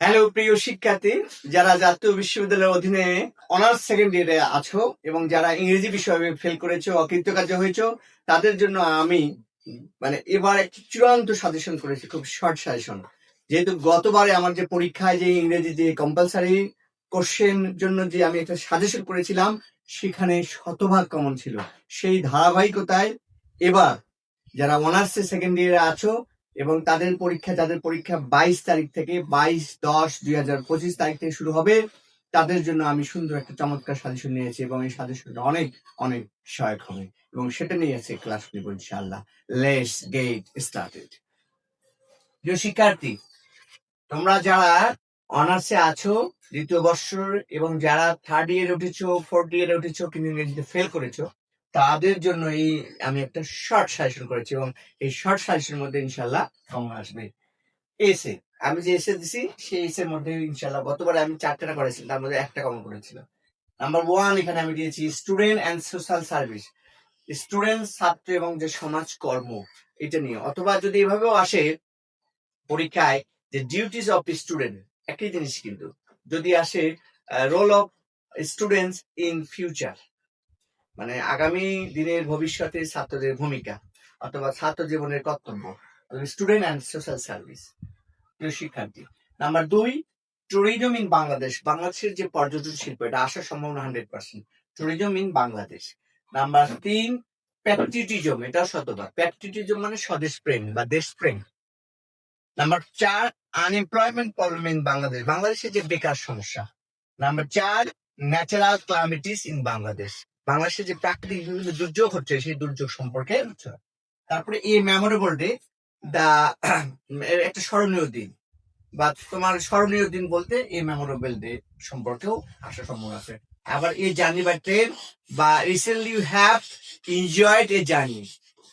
Hello, প্রিয় শিক্ষার্থী, যারা জাতীয় বিশ্ববিদ্যালয়ের অধীনে অনার্স সেকেন্ড ইয়ারে আছো এবং যারা ইংরেজি বিষয়ে ফেল করেছ, অকৃতকার্য হয়েছো, তাদের জন্য আমি মানে এবার একটি চূড়ান্ত সাজেশন করেছি, খুব শর্ট সাজেশন যেহেতু গতবারে আমার যে পরীক্ষায় যে ইংরেজি যে কম্পালসারি কোশ্চেন জন্য যে আমি একটা সাজেশন করেছিলাম, সেখানে শতভাগ কমন ছিল। সেই ধারাবাহিকতায় এবার যারা অনার্সে সেকেন্ড ইয়ারে আছো এবং তাদের পরীক্ষা, যাদের পরীক্ষা বাইশ তারিখ থেকে, বাইশ দশ দুই হাজার পঁচিশ তারিখ থেকে শুরু হবে, তাদের জন্য আমি সুন্দর একটা চমৎকার সাজেশন নিয়েছি এবং এই সাজেশনটা অনেক অনেক সহায়ক হবে এবং সেটা নিয়ে আছে ক্লাস নিব ইনশাআল্লাহ। লেটস গেট স্টার্টেড প্রিয় শিক্ষার্থী, তোমরা যারা অনার্সে আছো, দ্বিতীয় বর্ষর এবং যারা থার্ড ইয়ারে উঠেছো ফোর্থ ইয়ারে উঠেছো কিন্তু ইংরেজিতে ফেল করেছ তাদের জন্য এই আমি একটা শর্ট সাজেশন করেছি এবং এই শর্ট সাজেশনের মধ্যে ইনশাল্লাহ কমন আসবে। এসে আমি যে এসে দিছি, সেই এসে মধ্যে ইনশাল্লাহ গতবারে আমি চারটা করেছিলাম, তার মধ্যে একটা কমন করেছিল। নাম্বার ওয়ান এখানে আমি দিয়েছি student and social service student ছাত্র এবং যে সমাজ কর্ম, এটা নিয়ে। অথবা যদি এভাবেও আসে পরীক্ষায় যে ডিউটিস অফ স্টুডেন্ট একই জিনিস কিন্তু। যদি আসে role of students in future মানে আগামী দিনের ভবিষ্যতে ছাত্রদের ভূমিকা অথবা ছাত্র জীবনের কর্তব্য স্টুডেন্ট অ্যান্ড সোশ্যাল সার্ভিস প্রিয় শিক্ষার্থী নাম্বার দুই ট্যুরিজম ইন বাংলাদেশ বাংলাদেশের যে পর্যটন শিল্প, এটা আসার সম্ভাবনা hundred percent tourism in Bangladesh number তিন প্যাট্রিটিজম এটা শতভাগ প্যাট্রিটিজম মানে স্বদেশ প্রেম বা দেশপ্রেম নাম্বার চার আনএমপ্লয়মেন্ট প্রবলেম ইন বাংলাদেশ বাংলাদেশের যে বেকার সমস্যা। নাম্বার চার ন্যাচারাল ক্লাইমেটিস ইন বাংলাদেশ বাংলাদেশে যে প্রাকৃতিক বিভিন্ন দুর্যোগ হচ্ছে, সেই দুর্যোগ সম্পর্কে। তারপরে এই মেমোরেবল ডে দা একটা স্মরণীয় দিন। বা তোমার স্মরণীয় দিন বলতে এই মেমোরেবল ডে সম্পর্কেও আসা সম্ভব আছে। আবার এই জার্নি বাই ট্রেন বা recently you have enjoyed a journey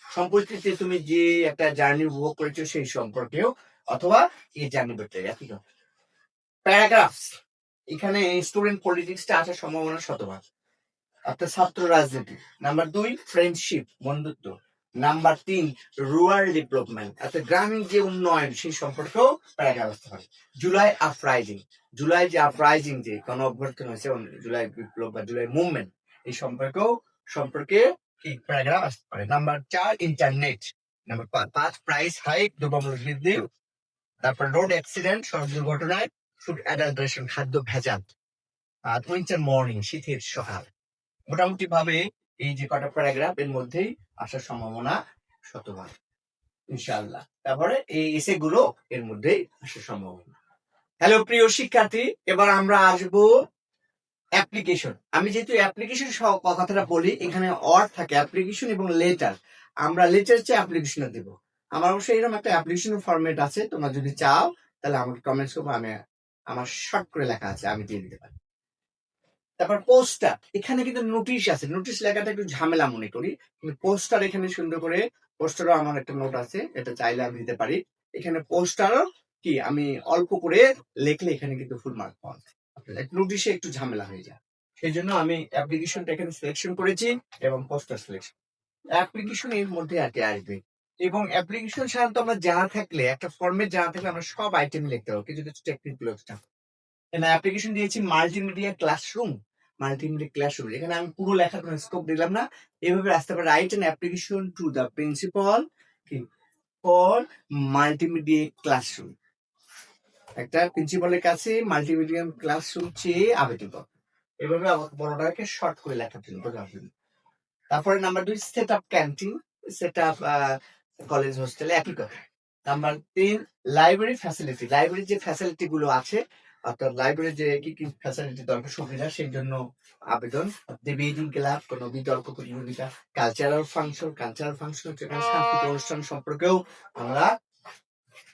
সম্পর্কিত তুমি যে একটা জার্নি উপভোগ করেছ সেই সম্পর্কেও, অথবা এই জার্নি বাই ট্রেন একই প্যারাগ্রাফস এখানে স্টুডেন্ট পলিটিক্সটা আসার সম্ভাবনা শতভাগ। অর্থাৎ ছাত্র রাজনীতি। নাম্বার দুই ফ্রেন্ডশিপ বন্ধুত্ব। নাম্বার তিন রুরাল ডেভেলপমেন্ট অর্থাৎ গ্রামীণ যে উন্নয়ন, সেই সম্পর্কেও প্যারাগ্রাফ আসতে পারে জুলাই আপরাইজিং জুলাই যে আপরাইজিং যে গণ অভ্যর্থন হয়েছে জুলাই বিপ্লব বা জুলাই মুভমেন্ট এই সম্পর্কেও, সম্পর্কে কি প্যারাগ্রাফ আসতে পারে। নাম্বার চার ইন্টারনেট নাম্বার পাঁচ প্রাইস হাইক দ্রব্যমূল্য বৃদ্ধি তারপর রোড অ্যাক্সিডেন্ট সড়ক দুর্ঘটনায় ফুড অ্যাডাল্টারেশন খাদ্য ভেজাল। আর উইন্টার মর্নিং, শীতের সকাল মোটামুটি ভাবে এই যে কটা প্যারাগ্রাফ এর মধ্যেই আসার সম্ভাবনা শতভাগ, ইনশাআল্লাহ। তারপরে এই এসে গুলো এর মধ্যেই আসার সম্ভাবনা। হ্যালো, প্রিয় শিক্ষার্থী, এবার আমরা আসব অ্যাপ্লিকেশন আমি যেহেতু অ্যাপ্লিকেশন সহ কথাটা বলি, এখানে অর থাকে অ্যাপ্লিকেশন এবং লেটার আমরা লেটার চেয়ে অ্যাপ্লিকেশনে দেব। আমার অবশ্যই এরকম একটা অ্যাপ্লিকেশন ফরম্যাট আছে, তোমরা যদি চাও, তাহলে আমাকে কমেন্টস করব, আমি আমার শর্ট করে লেখা আছে, আমি দিয়ে দিতে পারি। তারপর পোস্টার এখানে কিন্তু নোটিশ আছে নোটিশ লেখাটা একটু ঝামেলা মনে করি, কিন্তু পোস্টার এখানে সুন্দর করে পোস্টারও আমার একটা নোট আছে, এটা চাইলে আমি দিতে পারি, এখানে পোস্টারও কি, আমি অল্প করে লেখলে এখানে কিন্তু ফুল মার্ক পাওয়া যায়। নোটিশে একটু ঝামেলা হয়ে যায়। সেই জন্য আমি অ্যাপ্লিকেশনটা এখানে সিলেকশন করেছি এবং পোস্টার সিলেকশন অ্যাপ্লিকেশন এর মধ্যে কি আসবে। এবং অ্যাপ্লিকেশন সাধারণত আমরা জানা থাকলে, একটা ফর্মেট জানা থাকলে আমরা সব আইটেম লিখতে পারব। কিছু কিছু টেকনিকগুলো এখানে অ্যাপ্লিকেশন দিয়েছি মাল্টিমিডিয়া ক্লাসরুম মাল্টিমিডিয়া ক্লাসরুম এখানে আমি পুরো লেখার কোনো স্কোপ দিলাম না। এভাবে আসতে পারে write an application to the principal for multimedia classroom একটা প্রিন্সিপালের কাছে মাল্টিমিডিয়া ক্লাসরুম চেয়ে আবেদন এভাবে আমাকে বড়টাকে শর্ট করে লেখার জন্য তারপরে নাম্বার দুই set up canteen set up college হোস্টেলে কথা নাম্বার তিন লাইব্রেরি ফ্যাসিলিটি লাইব্রেরির যে ফ্যাসিলিটি গুলো আছে অর্থাৎ লাইব্রেরি যে কি কি ফ্যাসিলিটি দরকার সুবিধা সেই জন্য আবেদন। ডিবেটিং ক্লাব কোনো বিতর্ক প্রতিযোগিতা কালচারাল ফাংশন কালচারাল ফাংশন হচ্ছে সাংস্কৃতিক অনুষ্ঠান সম্পর্কেও আমরা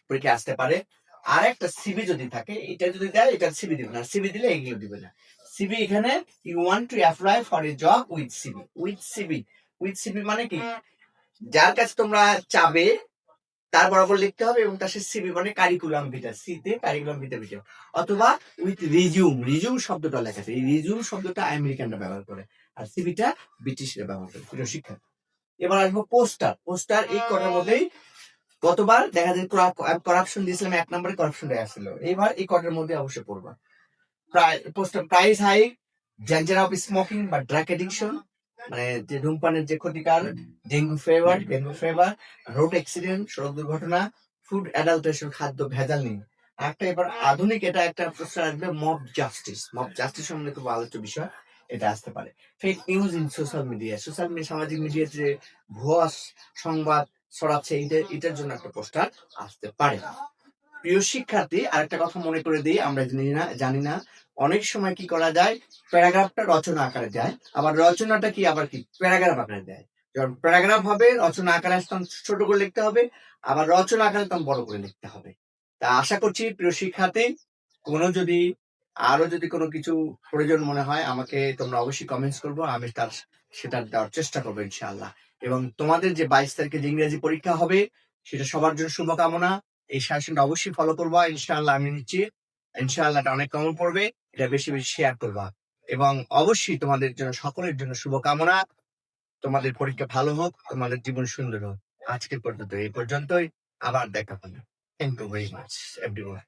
পরীক্ষা আসতে পারে। আর একটা সিবি যদি থাকে এটা যদি দেয় এটা সিবি দিবে না সিবি দিলে এগুলো দিবে না। সিবি এখানে you want to apply for a job with CV with CV with CV মানে কি? যার কাছে তোমরা চাবে তার বরাবর লিখতে হবে এবং তার সিবি মানে কারিকুলাম ভিটা সিতে কারিকুলাম ভিটা ভিটা অথবা উইথ রিজিউম রিজিউম শব্দটা লেখা আছে। এই রিজিউম শব্দটা আমেরিকানরা ব্যবহার করে, আর সিবিটা ব্রিটিশরা ব্যবহার করে, প্রিয় শিক্ষা। এবার আসব পোস্টার। পোস্টার এই কটার মধ্যেই গতবার দেখা যায় করাপশন দিয়েছিলাম, এক নম্বরে করাপশন আসছিল এবার এই কটের মধ্যে অবশ্যই পড়বা। Price high danger of smoking বা ড্রাগ এডিকশন মানে যে ধূমপানের যে ক্ষতিকার dengue fever dengue. Fever road accident সড়ক দুর্ঘটনা ফুড অ্যাডাল্টেশন খাদ্য ভেজাল একটা এবার আধুনিক এটা একটা প্রশ্ন আসবে মব জাস্টিস মব জাস্টিস সম্বন্ধে আলোচ্য বিষয় এটা আসতে পারে। Fake news in social media social media সামাজিক মিডিয়ার যে ভুয়া সংবাদ ছড়াচ্ছে এটার এটার জন্য একটা পোস্টার আসতে পারে। প্রিয় শিক্ষার্থী আরেকটা কথা মনে করে দিই আমরা জানি না জানি না অনেক সময় কি করা যায়? প্যারাগ্রাফটা রচনা আকারে যায় আবার রচনাটা কি? আবার কি? প্যারাগ্রাফ আকারে দেয়। যখন প্যারাগ্রাফ হবে, রচনা আকারে তখন ছোট করে লিখতে হবে। আবার রচনা আকারে তখন বড় করে লিখতে হবে। তা আশা করছি, প্রিয় শিক্ষার্থী, কোনো যদি, আরও যদি কোনো কিছু প্রয়োজন মনে হয়, আমাকে তোমরা অবশ্যই কমেন্টস করব। আমি তার, সেটা দেওয়ার চেষ্টা করব, ইনশাআল্লাহ। এবং তোমাদের যে বাইশ তারিখে যে ইংরেজি পরীক্ষা হবে, সেটা সবার জন্য শুভকামনা। এই শাসনটা অবশ্যই ফলো করব, ইনশাআল্লাহ, আমি নিচ্ছি। ইনশাআল্লাহ এটা অনেক কমন পড়বে। এটা বেশি বেশি শেয়ার করবা। এবং অবশ্যই তোমাদের জন্য, সকলের জন্য শুভকামনা। তোমাদের পরীক্ষা ভালো হোক, তোমাদের জীবন সুন্দর হোক। আজকের পর্যন্ত এই পর্যন্তই। আবার দেখা হবে। Thank you very much everyone